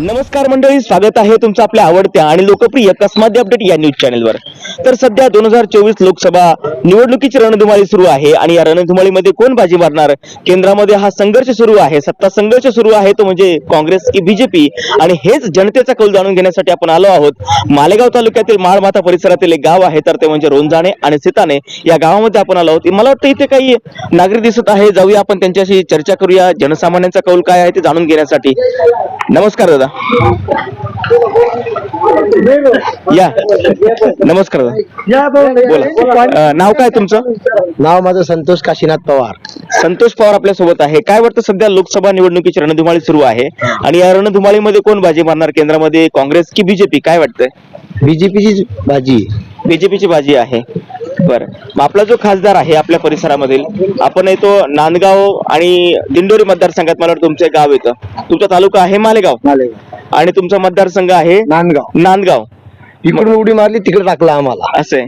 नमस्कार मंडळी स्वागत आहे तुमचं आपल्या आवडत्या आणि लोकप्रिय कसमाद्य अपडेट या न्यूज चॅनलवर तर सध्या दोन हजार चोवीस लोकसभा निवडणुकीची रणधुमाळी सुरू आहे आणि या रणधुमाळीमध्ये कोण बाजी मारणार? केंद्रामध्ये हा संघर्ष सुरू आहे सत्ता संघर्ष सुरू आहे तो म्हणजे काँग्रेस की बीजेपी आणि हेच जनतेचा कौल जाणून घेण्यासाठी आपण आलो आहोत. मालेगाव तालुक्यातील माळमाथा परिसरातील एक गाव आहे तर ते म्हणजे रोंजाणे आणि सिताने. या गावामध्ये आपण आलो आहोत. मला वाटतं इथे काही नागरिक दिसत आहे जाऊया आपण त्यांच्याशी चर्चा करूया. जनसामान्यांचा कौल काय आहे ते जाणून घेण्यासाठी. नमस्कार दादा. या. नमस्कार बोला. नाव काय तुमचं? नाव माझं संतोष काशीनाथ पवार. संतोष पवार आपल्यासोबत आहे. काय वाटतं सध्या लोकसभा निवडणुकीची रणधुमाळी सुरू आहे? आणि या रणधुमाळीमध्ये कोण बाजी मारणार? केंद्रामध्ये काँग्रेस की बीजेपी? काय वाटतंय? बीजेपीची भाजी बीजेपीची बाजी आहे. बरं. मग आपला जो खासदार आहे आपल्या परिसरामधील आपण येतो नांदगाव आणि दिंडोरी मतदारसंघात मला वाटतं तुमचं गाव येतं. तुमचा तालुका आहे मालेगाव? मालेगाव. आणि तुमचा मतदारसंघ आहे नांदगाव. नांदगाव. इकडून उडी मारली तिकडे टाकला आम्हाला. असं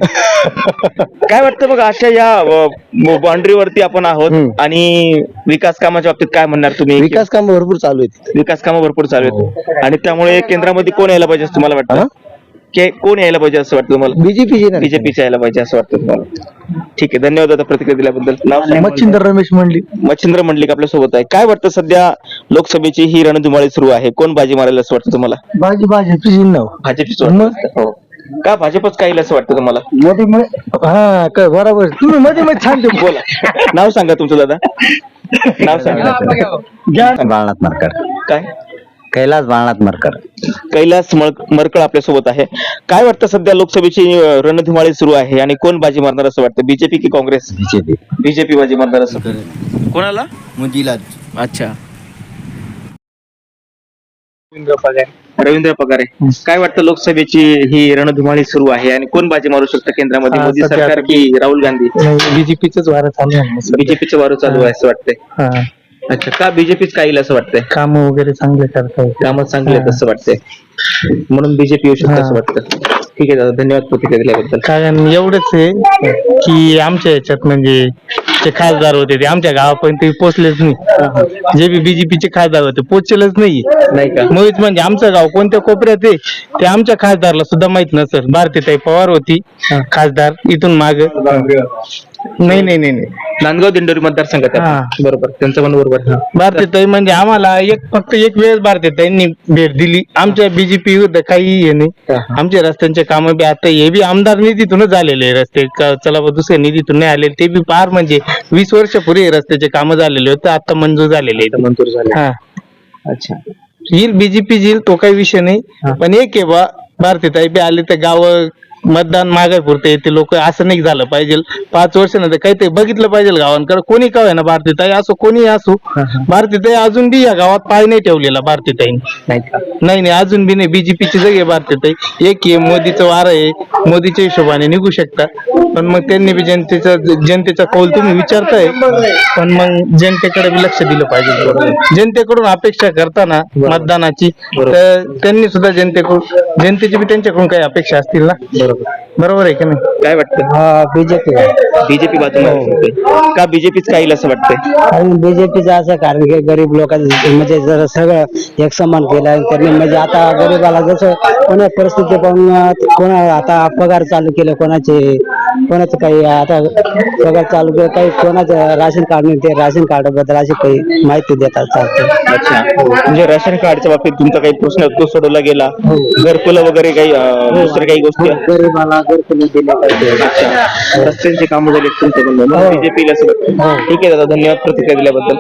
काय वाटतं बघ अशा या बाउंड्रीवरती आपण आहोत. आणि विकास कामाच्या बाबतीत काय म्हणणार तुम्ही? विकास काम भरपूर चालू आहेत. विकास कामं भरपूर चालू आहेत. आणि त्यामुळे केंद्रामध्ये कोण यायला पाहिजे असं तुम्हाला वाटतं? हा? के- कोण यायला पाहिजे असं वाटतं तुम्हाला? बीजेपीची बीजेपीच्या यायला पाहिजे असं वाटतं तुम्हाला? ठीक आहे धन्यवाद आता प्रतिक्रिया दिल्याबद्दल. नाव सांगा. मच्छिंद्र रमेश मंडली मच्छिंद्र मंडलिक आपल्यासोबत आहे. काय वाटतं सध्या लोकसभेची ही रणधुमाळी सुरू आहे? कोण बाजी मारेल असं वाटतं तुम्हाला? भाजी भाजपची नाव भाजपची हो. का भाजपच काय येईल असं वाटतं तुम्हाला? मध्ये मध्ये हा काय बरोबर. तुम्ही मध्ये मध्ये छान ते बोला. नाव सांगा तुमचं दादा. नाव सांगा. बाळनाथ मरकर काय? कैलास बाळनाथ मरकर. कैलास मळ- मरकळ आपल्यासोबत आहे. काय वाटतं सध्या लोकसभेची अं, रणधुमाळी सुरू आहे आणि कोण बाजी मारणार असं वाटतं? बीजेपी की काँग्रेस? बीजेपी. बीजेपी बाजी मारणार असं. कोणाला? मोदीला अच्छा. रवींद्र पगारे. काय वाटतं लोकसभेची ही रणधुमाळी सुरू आहे आणि कोण बाजी मारू शकतं केंद्रामध्ये? हा, मोदी सध्या- सरकार की राहुल गांधी? बीजेपीच वारा चालू आहे. बीजेपीचं वारू चालू आहे असं वाटतंय. हा. अच्छा का बीजेपीच काय येईल असं वाटतंय? काम वगैरे चांगले करतायत कामं चांगली आहेत असं वाटतंय. म्हणून बीजेपी येऊ शकतं असं वाटतं. ठीक आहे दादा धन्यवाद प्रतिक्रिया दिल्याबद्दल कारण एवढंच आहे की आमच्या याच्यात म्हणजे जे खासदार होते ते आमच्या गावापर्यंत पोहोचलेच नाही. जे बी बीजेपीचे खासदार होते पोहोचलेच नाही. नाही का? मुळीच म्हणजे आमचं गाव कोणत्या कोपऱ्यात आहे ते आमच्या खासदारला सुद्धा माहीत नसेल भारतीताई पवार होती खासदार इथून माग. नाही नाही नाही नाही. नांदगाव दिंडोरी मतदारसंघात आहे. हा. बरोबर. त्यांचं पण बरोबर हा. भारतीताई म्हणजे आम्हाला एक फक्त एक वेळेस भारतीताईंनी भेट दिली. आमच्या बीजेपी विरुद्ध काही हे नाही. हा. आमचे रस्त्यांचे काम बी आता हे बी आमदार निधीतूनच झालेले आहे रस्ते. का- चला बा दुसऱ्या निधीतून नाही आलेले. ते बी फार म्हणजे वीस वर्षापूर्वी हे रस्त्याचे काम झालेले होते. आता मंजूर झालेले आहेत. मंजूर झाले. हा. अच्छा. येईल बीजेपी येईल तो काही विषय नाही. पण एक आहे बा भारतीताई बी आले तर गाव मतदान मागाय पुरते ते लोक असं नाही झालं पाहिजे. पाच वर्ष नंतर काहीतरी बघितलं पाहिजे गावांकडे. कोणी का ना भारतीताई असो कोणी असो. भारतीताई अजून बी या गावात पाय नाही ठेवलेला भारतीताईने नाही नाही अजून बी नाही. बीजेपीची जगे भारतीताई एक आहे मोदीचं वार आहे. मोदीच्या हिशोबाने निघू शकता. पण मग त्यांनी बी जनतेचा जनतेचा कौल तुम्ही विचारताय. पण मग जनतेकडे बी लक्ष दिलं पाहिजे. जनतेकडून अपेक्षा करताना मतदानाची. तर त्यांनी सुद्धा जनतेकडून जनतेची बी त्यांच्याकडून काही अपेक्षा असतील ना? बरोबर. बरोबर आहे का नाही? काय वाटतं? हा बीजेपी. बीजेपी बाजू मारू शकते का बीजेपीच काय येईल असं वाटतंय? आणि बीजेपीचं असं कारण की गरीब लोकांचं म्हणजे जर सगळं एक समान केलं आणि त्यांनी म्हणजे आता गरीबाला जसं कोणा परिस्थिती पाहून कोणा आता पगार चालू केले कोणाचे? कोणाचं काही आता पगार चालू केलं काही कोणाचं राशन कार्ड नाही ते राशन कार्डबद्दल अशी काही माहिती देतात चालते. अच्छा. म्हणजे राशन कार्डच्या बाबतीत तुमचा काही प्रश्न तो सोडवला गेला. घरकुलं वगैरे काही अं, दुसऱ्या काही गोष्टी? गरीबाला घरकुल दिले पाहिजे. अच्छा. रस्त्यांची कामं झाली तुमच्या बीजेपीला ठीक आहे दादा धन्यवाद प्रतिक्रिया दिल्याबद्दल.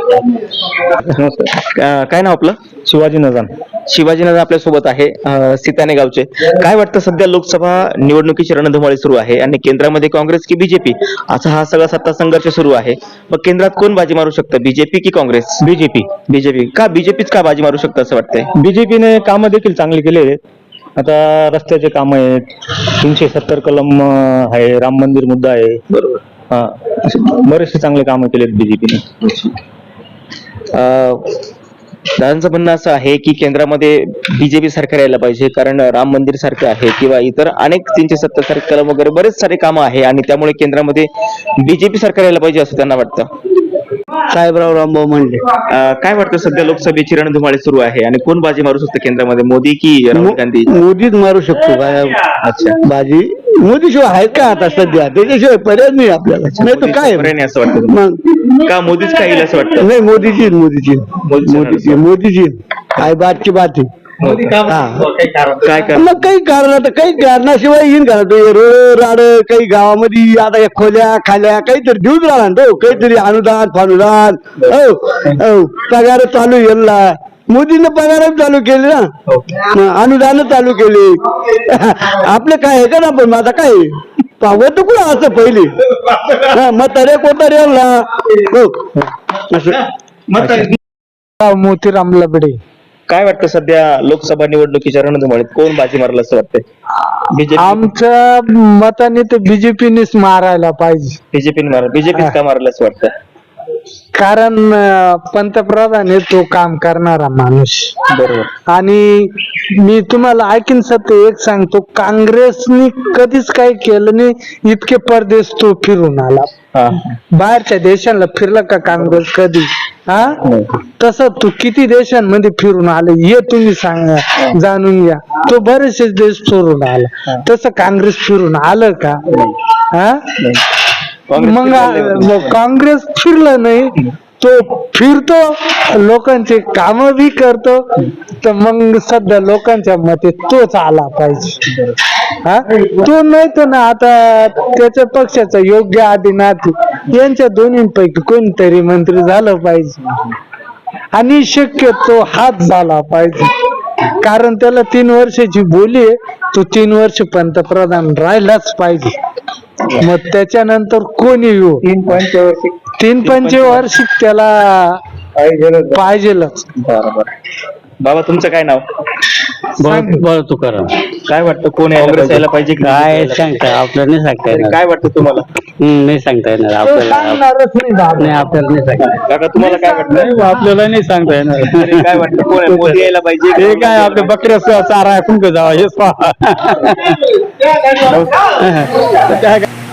नमस्कार. अं, काय नाव आपलं? शिवाजी नगर शिवाजीनगर आपल्यासोबत आहे अं, सीताने गावचे. काय वाटतं सध्या लोकसभा निवडणुकीची रणधुमाळी सुरू आहे आणि केंद्रामध्ये काँग्रेस की बीजेपी? असा हा सगळा सत्ता संघर्ष सुरू आहे. मग केंद्रात कोण बाजी मारू शकतं? बीजेपी की काँग्रेस? बीजेपी. बीजेपी. का बीजेपीच का बाजी मारू शकतं असं वाटतंय? बीजेपीने कामं देखील चांगली केले आहेत. आता रस्त्याचे काम आहेत. तीनशे सत्तर कलम अं, आहे. राम मंदिर मुद्दा आहे. बरोबर. हा. असे बरेचसे चांगले कामं केलेत बीजेपीने. अं, दादांचं म्हणणं असं आहे की केंद्रामध्ये बीजेपी सरकार यायला पाहिजे कारण राम मंदिर सारखं आहे किंवा इतर अनेक तीनशे सत्तर सारखे कलम वगैरे बरेच सारे कामं आहे आणि त्यामुळे केंद्रामध्ये बीजेपी सरकार यायला पाहिजे असं त्यांना वाटतं. साहेबराव रामभाऊ म्हणले अं, काय वाटतं सध्या लोकसभेची रणधुमाळी सुरू आहे आणि कोण बाजी मारू शकतं केंद्रामध्ये? मोदी की राहुल गांधी? मोदीच मारू शकतो काय अच्छा. बाजी मोदी शिवाय आहेत का आता सध्या? त्याच्याशिवाय पर्याय नाही आपल्याला. नाही तर काय? पर्याय नाही असं वाटतं? मग का मोदीच काय येईल असं वाटतं? नाही मोदीची मोदीची मोदीची मोदीची काय बातची बात आहे. मोदी का हा. काही कारण काय कर मग काही कारण आता काही कारणाशिवाय येईन का तो रोड राड काही गावामध्ये आता या खोल्या खाल्या काहीतरी देऊच राहणार तो. काहीतरी अनुदान फानुदान. हो हो. पगार चालू येईल मोदीनं पगारच चालू केले ना. मग अनुदान चालू केले. आपलं काय आहे का ना पण आता काय? पावत कुठं असं पहिले? हा, कोतारे हो. असं. मोतीराम लबडे काय वाटतं सध्या लोकसभा निवडणुकीच्या रणधुमाळीत? कोण बाजी मारलं असं वाटतं बीजेपी आमच्या मताने तर बीजेपीनेच मारायला पाहिजे. बीजेपी मार बीजेपी का मारलं असं वाटतं कारण अं, पंतप्रधान आहे तो काम करणारा माणूस. बरोबर. आणि मी तुम्हाला ऐकीन सत्य एक सांगतो काँग्रेसनी कधीच काही केलं नाही इतके परदेश तो फिरून आला. हा. बाहेरच्या देशांना फिरला का काँग्रेस कधी? हा? तसं तू किती देशांमध्ये फिरून आले हे तुम्ही सांगा जाणून घ्या. तो बरेचसे देश फिरून आला. तसं काँग्रेस फिरून आलं का? हा. मग काँग्रेस फिरलं नाही तो फिरतो लोकांचे काम बी करतो तर मग सध्या लोकांच्या मते तोच आला पाहिजे. हा? तो नाही तर ना आता त्याच्या पक्षाचा योग्य आदिनाथ यांच्या दोन्हीपैकी कोणतरी मंत्री झालं पाहिजे. आणि शक्यतो हात झाला पाहिजे. कारण त्याला तीन वर्षाची बोली आहे. तो तीन वर्ष पंतप्रधान राहिलाच पाहिजे. मग त्याच्यानंतर कोणी येऊ? तीन पंचवर्षी तीन पंचवार्षिक त्याला पाहिजेलच. बरोबर. बाबा तुमचं काय नाव? बळ तुकाराम. काय वाटतं कोण काँग्रेस यायला पाहिजे की काय यायला सांगता आपल्याला नाही सांगता पाहिजे? येणार. काय वाटतं तुम्हाला? हम्म, नाही सांगता येणार. आपल्याला नाही आपल्याला नाही सांगता काका तुम्हाला काय वाटतं? आपल्याला नाही सांगता येणार. अरे, काय वाटतं? कोण आहे? मोदी यायला पाहिजे की? हे काय आपल्या बकऱ्या चारा आहे कुंक जावा हेच पहा.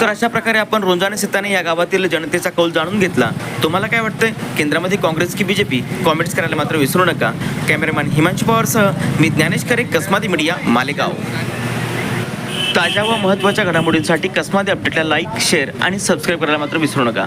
तर अशा प्रकारे आपण रोंजाने सिताने या गावातील जनतेचा कौल जाणून घेतला. तुम्हाला काय वाटतंय? केंद्रामध्ये काँग्रेस की बीजेपी? कॉमेंट्स करायला मात्र विसरू नका. कॅमेरामॅन हिमांशू पवारसह मी ज्ञानेश करे कसमादी मीडिया मालेगाव. ताज्या व महत्त्वाच्या घडामोडींसाठी कसमादी अपडेटला लाईक शेअर आणि सबस्क्राईब करायला मात्र विसरू नका.